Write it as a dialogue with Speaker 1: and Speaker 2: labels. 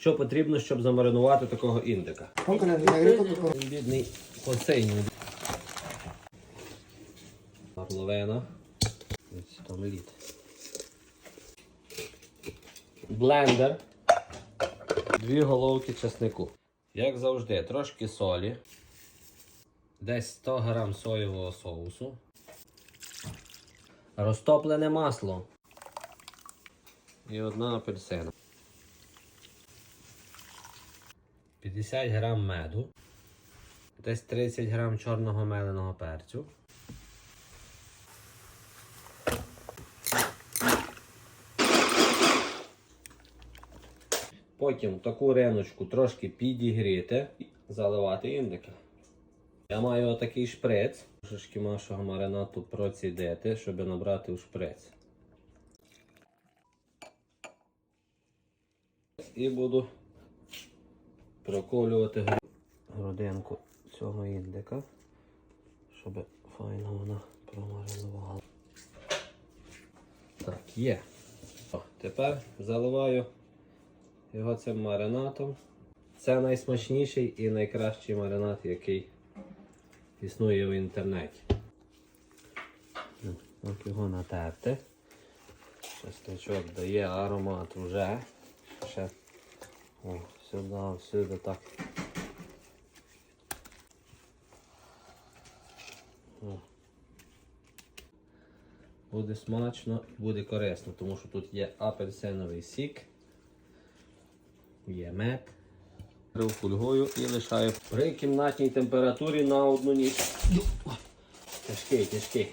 Speaker 1: Що потрібно, щоб замаринувати такого індика? Бідний посейний. Половина. 100 мл. Блендер. Дві головки чеснику. Як завжди, трошки солі. Десь 100 грам соєвого соусу. Розтоплене масло. І одна апельсина. 50 грам меду. Десь 30 грам чорного меленого перцю. Потім таку риночку трошки підігріти і заливати індика. Я маю отакий шприц. Трошки нашого маринату процідити, щоб набрати у шприц. І буду проколювати грудинку цього індика, щоб файно вона промаринувала. Так, є. О, тепер заливаю його цим маринатом. Це найсмачніший і найкращий маринад, який існує в інтернеті. Ну, Так його натерти. Частичок дає аромат вже. Ще о, сюди, сюди так. Буде смачно і буде корисно, тому що тут є апельсиновий сік, є мед. Беру фольгою і лишаю при кімнатній температурі на одну ніч. Тяжкий, тяжкий.